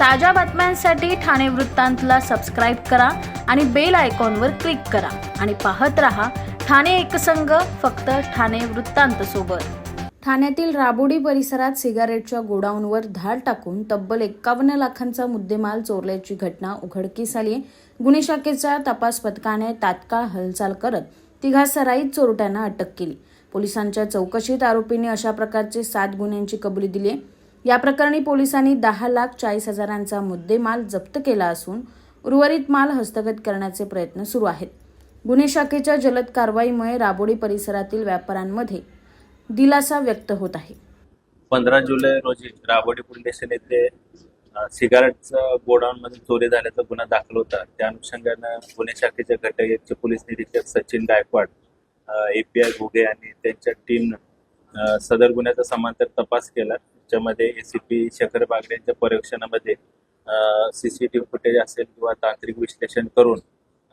ताज्या बातम्यांसाठी ठाणे वृत्तांतला सबस्क्राईब करा आणि बेल आयकॉनवर क्लिक करा. आणि पाहत रहा ठाणे एकसंघ फक्त ठाणे वृत्तांत सोबत. ठाण्यातील राबोडी परिसरात सिगारेटच्या गोडाऊनवर धाड टाकून तब्बल एक्कावन्न लाखांचा मुद्देमाल चोरल्याची घटना उघडकीस आली गुन्हे शाखेच्या तपास पथकाने तात्काळ हालचाल करत तिघा सराईत चोरट्यांना अटक केली. पोलिसांच्या चौकशीत आरोपींनी अशा प्रकारचे सात गुन्ह्यांची कबुली दिली आहे. या प्रकरणी पोलिसांनी दहा लाख चाळीस हजारांचा मुद्देमाल जप्त केला असून उर्वरित माल हस्तगत करण्याचे प्रयत्न सुरू आहेत. गुन्हे शाखेच्या जलद कारवाईमुळे राबोडी परिसरातील व्यापाऱ्यांमध्ये दिलासा व्यक्त होत आहे. पंधरा जुलै रोजी राबोडी पोलीस येथे सिगारेटचं गोडाऊन मध्ये चोरी झाल्याचा गुन्हा दाखल होता. त्या अनुषंगानं गुन्हे शाखेच्या घटक पोलीस निरीक्षक सचिन गायकवाड एपीआय घुगे आणि त्यांच्या टीमनं सदर गुन्ह्याचा समांतर तपास केला. त्याच्यामध्ये एसीपी शेखर बागडे यांच्या परीक्षणामध्ये सीसीटीव्ही फुटेज असेल किंवा तांत्रिक विश्लेषण करून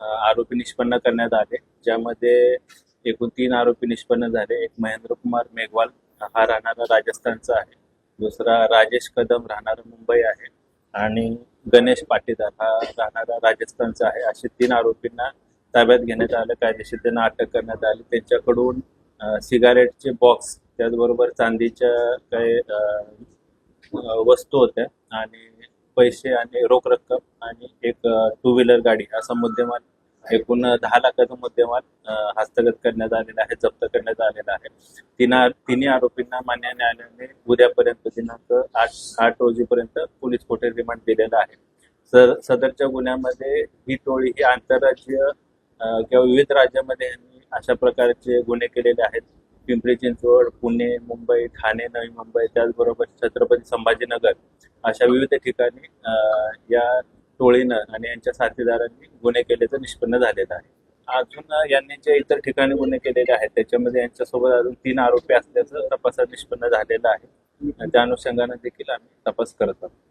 आरोपी निष्पन्न करण्यात आले. ज्यामध्ये एकूण तीन आरोपी निष्पन्न झाले. एक महेंद्र कुमार मेघवाल हा राहणारा राजस्थानचा आहे. दुसरा राजेश कदम राहणारा मुंबई आहे. आणि गणेश पाटीदार हा राहणारा राजस्थानचा आहे. असे तीन आरोपींना ताब्यात घेण्यात आलं. कायदेशीर त्यांना अटक करण्यात आली. त्यांच्याकडून सिगारेटचे बॉक्स त्याचबरोबर चांदीच्या काही वस्तू होत्या आणि पैसे आणि रोख रक्कम आणि एक टू व्हीलर गाडी असा मुद्देमाल एकूण दहा लाखाचा मुद्देमाल हस्तगत करण्यात आलेला आहे जप्त करण्यात आलेला आहे. तिना तिन्ही आरोपींना मान्य न्यायालयाने उद्यापर्यंत दिनांक आठ आठ रोजीपर्यंत पोलीस कोठे रिमांड दिलेला आहे. सर सदरच्या गुन्ह्यामध्ये ही टोळी ही आंतरराज्य किंवा विविध राज्यामध्ये यांनी अशा प्रकारचे गुन्हे केलेले आहेत. पिंपरी चिंचवड पुणे मुंबई ठाणे नवी मुंबई त्याचबरोबर छत्रपती संभाजीनगर अशा विविध ठिकाणी या टोळीनं आणि यांच्या साथीदारांनी गुन्हे केल्याचं निष्पन्न झालेलं आहे. अजून यांनी जे इतर ठिकाणी गुन्हे केलेले आहेत त्याच्यामध्ये यांच्यासोबत अजून तीन आरोपी असल्याचं तपासात निष्पन्न झालेलं आहे. त्या अनुषंगानं देखील आम्ही तपास करत आहोत.